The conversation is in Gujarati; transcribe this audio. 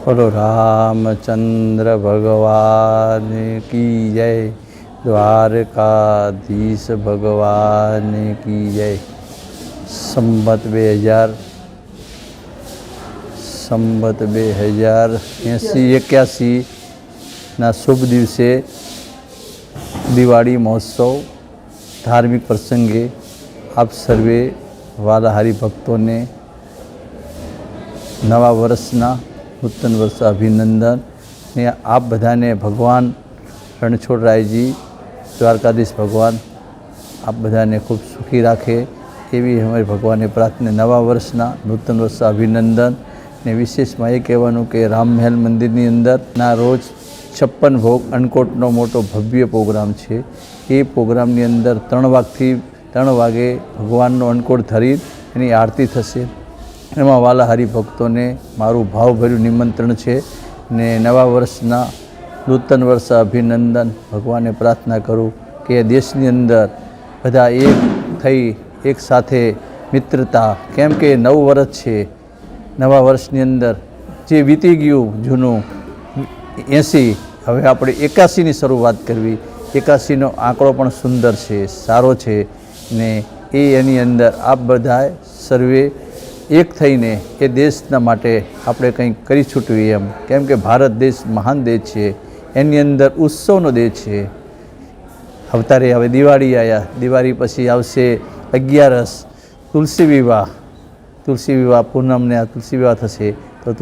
બોલો રામચંદ્ર ભગવાન કી જય દ્વારકાધીશ ભગવાન કી જય સંબત બે હજાર સંબત બે હજાર એંસી એક્યાસીના શુભ દિવસે દિવાળી મહોત્સવ ધાર્મિક પ્રસંગે આપ સર્વે વાલા હરિભક્તોને નવા વર્ષના નૂતન વર્ષ અભિનંદન ને આપ બધાને ભગવાન રણછોડરાયજી દ્વારકાધીશ ભગવાન, આપ બધાને ખૂબ સુખી રાખે એવી અમારી ભગવાનને પ્રાર્થના. નવા વર્ષના નૂતન વર્ષ અભિનંદન ને વિશેષમાં એ કહેવાનું કે રામ મહેલ મંદિરની અંદર ના રોજ છપ્પન ભોગ અણકોટનો મોટો ભવ્ય પ્રોગ્રામ છે. એ પ્રોગ્રામની અંદર ત્રણ વાગથી ત્રણ વાગે ભગવાનનો અણકોટ ધરી એની આરતી થશે. એમાં વાલા હરિભક્તોને મારું ભાવભર્યું નિમંત્રણ છે ને નવા વર્ષના નૂતન વર્ષ અભિનંદન. ભગવાને પ્રાર્થના કરું કે દેશની અંદર બધા એક થઈ, એક સાથે મિત્રતા. કેમ કે નવ વર્ષ છે, નવા વર્ષની અંદર જે વીતી ગયું જૂનું એંસી, હવે આપણે એકાસીની શરૂઆત કરવી. એકાસીનો આંકડો પણ સુંદર છે, સારો છે ને એ એની અંદર આપ બધાએ સર્વે એક થઈને એ દેશના માટે આપણે કંઈક કરી છૂટવી એમ. કેમ કે ભારત દેશ મહાન દેશ છે, એની અંદર ઉત્સવનો દેશ છે. અવતારે હવે દિવાળી આવ્યા દિવાળી પછી આવશે અગિયારસ તુલસી વિવાહ. તુલસી વિવાહ પૂનમને આ તુલસી વિવાહ થશે. તો